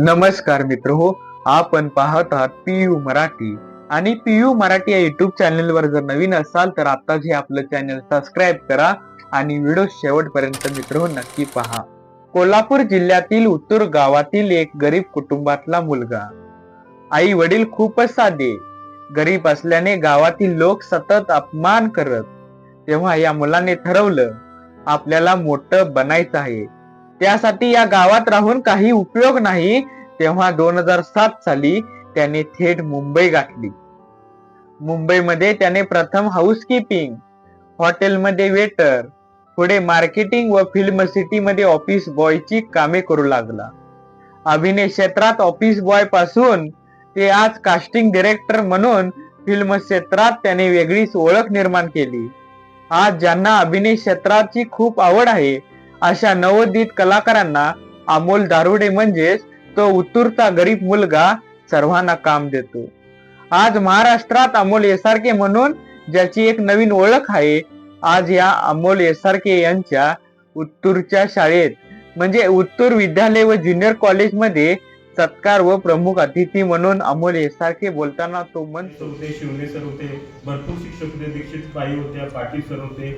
नमस्कार मित्र हो आपण पाहत आहात पीयू मराठी. आणि पीयू मराठी या युट्यूब चॅनलवर जर नवीन असाल तर आताच हे आपलं चॅनल सबस्क्राईब करा आणि व्हिडिओ शेवटपर्यंत मित्र हो नक्की पहा. कोल्हापूर जिल्ह्यातील उत्तूर गावातील एक गरीब कुटुंबातला मुलगा. आई वडील खूपच साधे. गरीब असल्याने गावातील लोक सतत अपमान करत. तेव्हा या मुलाने ठरवलं आपल्याला मोठं बनायचं आहे. त्यासाठी या गावात राहून काही उपयोग नाही. तेव्हा दोन हजार सात साली त्याने थेट मुंबई गाठली. मुंबईमध्ये त्याने प्रथम हाऊसकीपिंग हॉटेलमध्ये वेटर पुढे मार्केटिंग व फिल्म सिटी मध्ये ऑफिस बॉयची कामे करू लागला. अभिनय क्षेत्रात ऑफिस बॉयपासून ते आज कास्टिंग डिरेक्टर म्हणून फिल्म क्षेत्रात त्याने वेगळीच ओळख निर्माण केली. आज ज्यांना अभिनय क्षेत्राची खूप आवड आहे अशा नवोदित कलाकारांना अमोल दारुडे म्हणजेच तो उत्तूरचा गरीब मुलगा सर्वांना काम देतो. आज महाराष्ट्रात अमोल येसारखे म्हणून ज्याची एक नवीन ओळख आहे आज या अमोल येसारखे यांच्या उत्तूरच्या शाळेत म्हणजे उत्तूर विद्यालय व ज्युनियर कॉलेजमध्ये सत्कार व प्रमुख अतिथी म्हणून अमोल सारखे बोलताना तो म्हणतो सर होते शिवने सर होते भरपूर शिक्षक होते दीक्षित बाई होत्या पाटील सर होते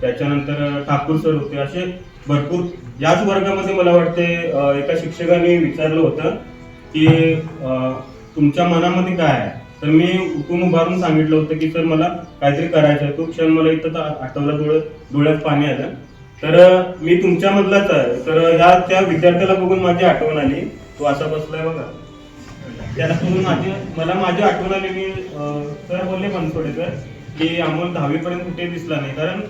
त्याच्यानंतर ठाकूर सर होते असे भरपूर. याच वर्गामध्ये मला वाटते एका शिक्षकाने विचारलं होतं की तुमच्या मनामध्ये काय आहे? तर मी उठून उभारून सांगितलं होतं की सर मला काहीतरी करायचं आहे. तो क्षण मला इथं तर आठवला थोडं डोळ्यात पाणी आलं. तर मी तुमच्यामधलाच आहे. तर ह्या त्या विद्यार्थ्याला बघून माझी आठवण आली. तो असा बसलाय बघा. त्याला तुम्ही माझी मला माझी आठवण आली मी सर बोलले बनसोडे सर की अमोल दहावीपर्यंत कुठे दिसला नाही. कारण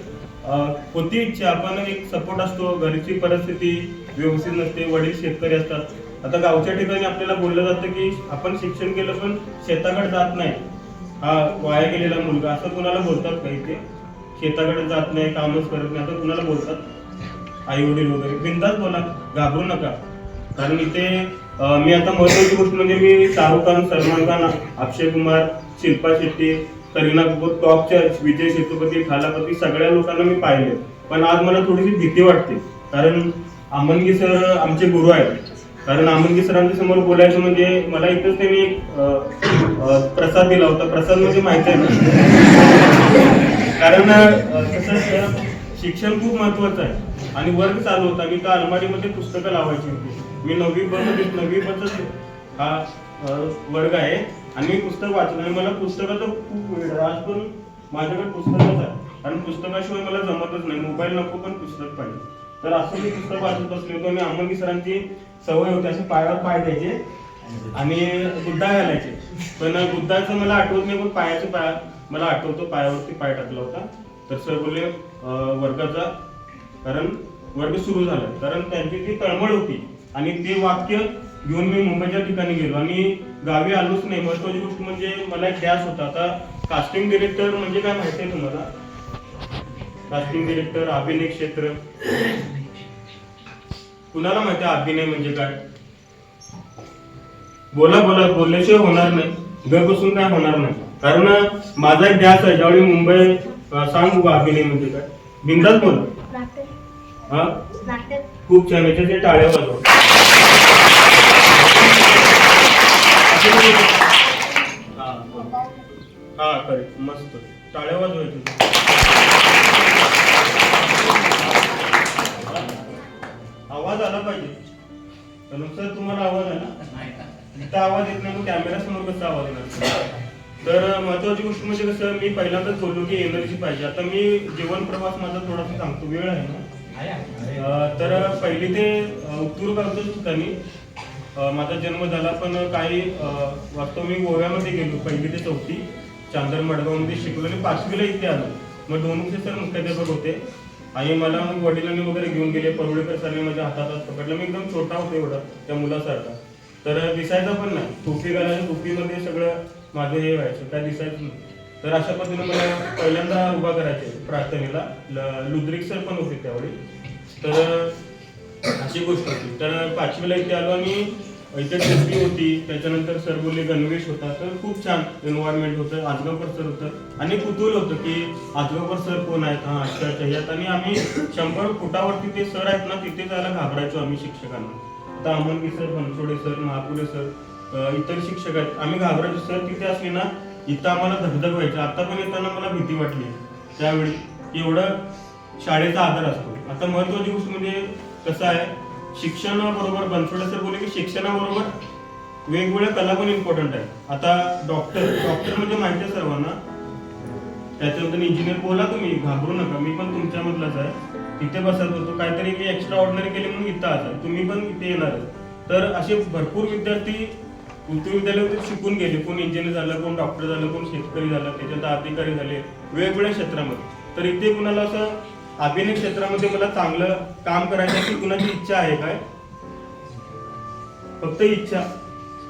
होती इच्छा आपण एक सपोर्ट असतो घरची परिस्थिती व्यवस्थित नसते वडील शेतकरी असतात. आता गावच्या ठिकाणी आपल्याला बोललं जातं की आपण शिक्षण केलं पण शेताकडे जात नाही. हा वाया गेलेला मुलगा असं कुणाला बोलतात काही ते शेताकडे जात नाही कामच करत नाही असं कुणाला बोलतात? आई वडील वगैरे. बिंदाच बोला घाबरू नका. कारण इथे मी आता महत्वाची गोष्ट म्हणजे मी शाहरुख खान सलमान खान अक्षय कुमार शिल्पा शेट्टी करीना कपूर टॉपच्या विजय सेतुपती थालापती सगळ्या लोकांना मी पाहिले पण आज मला थोडीशी भीती वाटते. कारण आमनगी सर आमचे गुरु आहेत. कारण आमनगी सरांच्या समोर बोलायचं म्हणजे मला इथंच त्यांनी एक प्रसाद दिला होता. प्रसाद म्हणजे माहिती आहे ना? कारण तसंच शिक्षण खूप महत्वाचं आहे. आणि वर्ग चालू होता. मी तर अलमारीमध्ये पुस्तकं लावायची होती. मी नववी ब नववी बच हा वर्ग आहे. आणि मी पुस्तक वाचलो आणि मला पुस्तकाचा खूप वेळ आज पण माझ्याकडे पुस्तकच आहे. कारण पुस्तकाशिवाय मला जमतच नाही. मोबाईल नको पण पुस्तक पाहिजे. तर असं मी पुस्तक वाचत बसले होतो आणि अमोल सरांची सवय होती. असे पायावर पाय द्यायचे आणि गुद्दा घालायचे. पण गुद्दाचं मला आठवत नाही. पण पायाचे पाय मला आठवतो. पायावरती पाय टाकला होता. तर सर बोलले वर्गाचा. कारण वर्ग सुरू झाला. कारण त्यांची ती तळमळ होती. आणि ते वाक्य घेऊन मी मुंबईच्या ठिकाणी गेलो. आणि गावी आलोच नाही. महत्वाची गोष्ट म्हणजे मला एक ध्यास होता. आता कास्टिंग डिरेक्टर म्हणजे काय माहिती आहे तुम्हाला? कास्टिंग डिरेक्टर अभिनय क्षेत्र. कुणाला माहिती आहे अभिनय म्हणजे काय? बोला बोला. बोलल्याशिवाय होणार नाही. घर बसून काय होणार नाही. कारण माझा एक ध्यास आहे. ज्यावेळी मुंबई सांग बघा अभिनय म्हणजे काय? बिंदाच बोल. हा? खूप छान. याच्या ते टाळ्या वाजव. हा हा. करेक्ट मस्त टाळ्या वाजवायच्या आवाज आला पाहिजे तर सर तुम्हाला आवाज आहे ना इथं आवाज येत नाही मग कॅमेरा समोर कसा आवाज येणार तर महत्वाची गोष्ट म्हणजे कसं मी. पहिल्यांदाच बोललो की एनर्जी पाहिजे आता मी जीवन प्रवास माझा थोडासा सांगतो वेळ आहे ना तर पहिली ते उत्तूर गावच्या ठिकाणी अं, माझा जन्म झाला पण काही अं, वास्तव मी गोव्यामध्ये गेलो पहिली ते चौथी. चांदर मडगावमध्ये शिकलो आणि पाचवीला इथे आलो. मग दोनशे सर मुख्याध्यापक होते. आणि मला मग वडिलांनी वगैरे घेऊन गेले. परवडेकर सरने माझ्या हातात हात पकडलं. मी एकदम छोटा होतो एवढा त्या मुलासारखा. तर दिसायचा पण नाही. टोपी घालायला टोपीमध्ये सगळं माझं हे व्हायचं. काय दिसायचं नाही. तर अशा पद्धतीने मला पहिल्यांदा उभा करायचे प्रार्थनेला. ल- लुद्रिक सर पण होते त्यावेळी. तर अशी गोष्ट होती. तर पाचवीला इथे आलो आम्ही इथे टेस्टी होती. त्याच्यानंतर सर बोलले गणवेश होता. तर खूप छान एन्व्हायरमेंट होतं. आजगावकर सर होतं. आणि कुतूल होतं की आजगावकर सर कोण आहेत? हा अच्छा अच्छा आणि आम्ही शंभर फुटावरती ते सर आहेत ना तिथे जायला घाबरायचो आम्ही शिक्षकांना. आता अमनगी sir Bansode sir Mahapure sir इतर शिक्षक आहेत. आम्ही घाबरायचो. सर तिथे असले ना इथं आम्हाला धगधग व्हायचं. आता पण येताना मला भीती वाटली. त्यावेळी एवढं शाळेचा आदर असतो. आता महत्वाची गोष्ट म्हणजे कसं आहे? शिक्षणाबरोबर बनसोडे सर बोलले की शिक्षणाबरोबर वेगवेगळ्या कला पण इम्पॉर्टंट आहे आता डॉक्टर डॉक्टर म्हणजे माहिती आहे सर्वांना. त्याच्यानंतर इंजिनियर बोला तुम्ही घाबरू नका. मी पण तुमच्यामधलाच आहे. तिथे बसत होतो. काहीतरी मी एक्स्ट्रा ऑर्डिनरी केली म्हणून इथं आज तुम्ही पण इथे येणार तर असे भरपूर विद्यार्थी उच्च विद्यालयात शिकून गेले. कोण इंजिनियर झालं कोण डॉक्टर झालं कोण शेतकरी झालं त्याच्यात अधिकारी झाले. वेगवेगळ्या क्षेत्रामध्ये. तर इथे कुणाला असं अभिनय क्षेत्रामध्ये मला चांगलं काम करायचं कुणाची इच्छा आहे काय? फक्त इच्छा.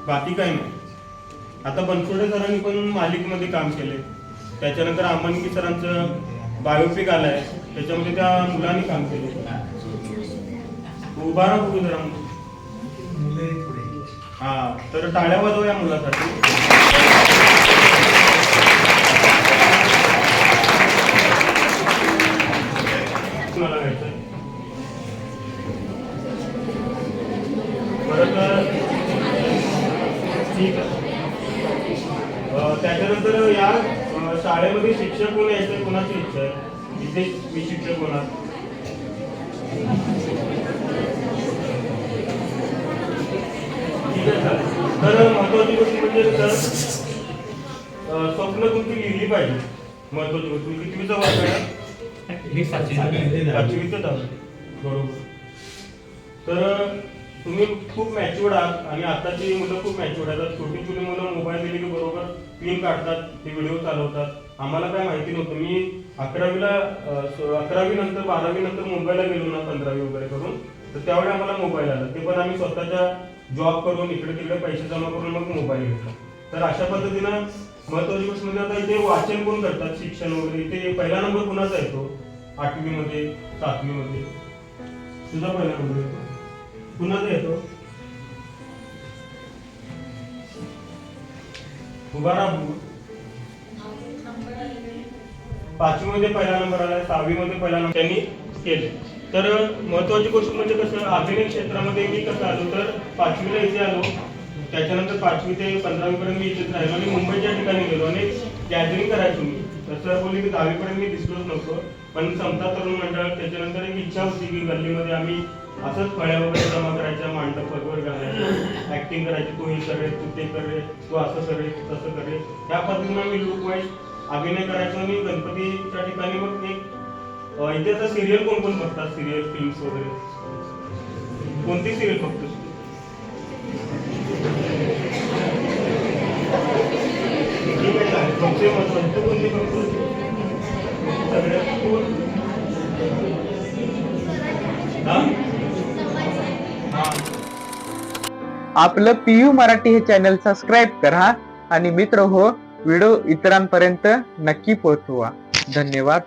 बाकी काही नाही. आता बनसोडे सरांनी पण मालिकमध्ये काम केले त्याच्यानंतर अंबानकी सरांचं बायोपिक आलंय. त्याच्यामध्ये त्या मुलांनी काम केले उभा राहा बघू जरा. हा तर टाळ्या वाजव या मुलासाठी. त्याच्यानंतर या शाळेमध्ये शिक्षक कोण यायचं? कोणाची इच्छा आहे इथे मी शिक्षक होणार. ठीक आहे सर तर महत्वाची गोष्ट म्हणजे सर स्वप्न तुमची लिहिली पाहिजे. महत्वाची गोष्ट. तुम्ही कितवीचा वर्ग आहे? पाचवीतच आहोत. बरोबर. तर तुम्ही खूप मॅच्युअर्ड आहात आणि आताची मुलं खूप मॅच्युअर्ड आहेत. छोटी छोटी मुलं मोबाईल दिली की बरोबर पिन काढतात ते व्हिडिओ चालवतात. आम्हाला काय माहिती नव्हतं. मी अकरावीला अकरावी नंतर बारावी नंतर मुंबईला गेलो ना पंधरावी वगैरे करून तर त्यावेळी आम्हाला मोबाईल आला. ते पण आम्ही स्वतःच्या जॉब करून इकडे तिकडे पैसे जमा करून मग मोबाईल घेतला. तर अशा पद्धतीनं महत्वाची गोष्ट म्हणजे आता इथे वाचन कोण करतात? शिक्षण वगैरे. इथे पहिला नंबर कुणाचा येतो? आठवीमध्ये सातवीमध्ये? तुझा पहिला नंबर येतो. कुणाचा येतो. उभा पाचवी मध्ये पहिला नंबर आला सहावीमध्ये पहिला नंबर त्यांनी केले. तर महत्वाची गोष्ट म्हणजे कसं अभिनय क्षेत्रामध्ये मी कसं आलो तर पाचवीला इथे आलो. त्याच्यानंतर पाचवी ते पंधरावी पर्यंत मी इथेच राहिलो आणि मुंबईच्या ठिकाणी गेलो. आणि गॅदरिंग करायचो मी. सर बोलले की दहावीपर्यंत मी दिसलोच नव्हतो पण समता तरुण मंडळ त्याच्यानंतर एक इच्छा होती की गल्लीमध्ये आम्ही असंच फळ्या वगैरे जमा करायच्या मांडप वगैरे घालायचं ऍक्टिंग करायची तू हे करे तू ते करे तू असं करे तसं करे त्या पद्धतीनं आम्ही लुक वाईज अभिनय करायचो आणि गणपतीच्या ठिकाणी मग एक इथे आता सिरियल कोण कोण बघतात? सिरियल फिल्म्स वगैरे. कोणती सिरियल बघतोस आपलं पीयू मराठी हे चॅनल सबस्क्राईब करा आणि मित्र हो व्हिडिओ इतरांपर्यंत नक्की पोहोचवा. धन्यवाद.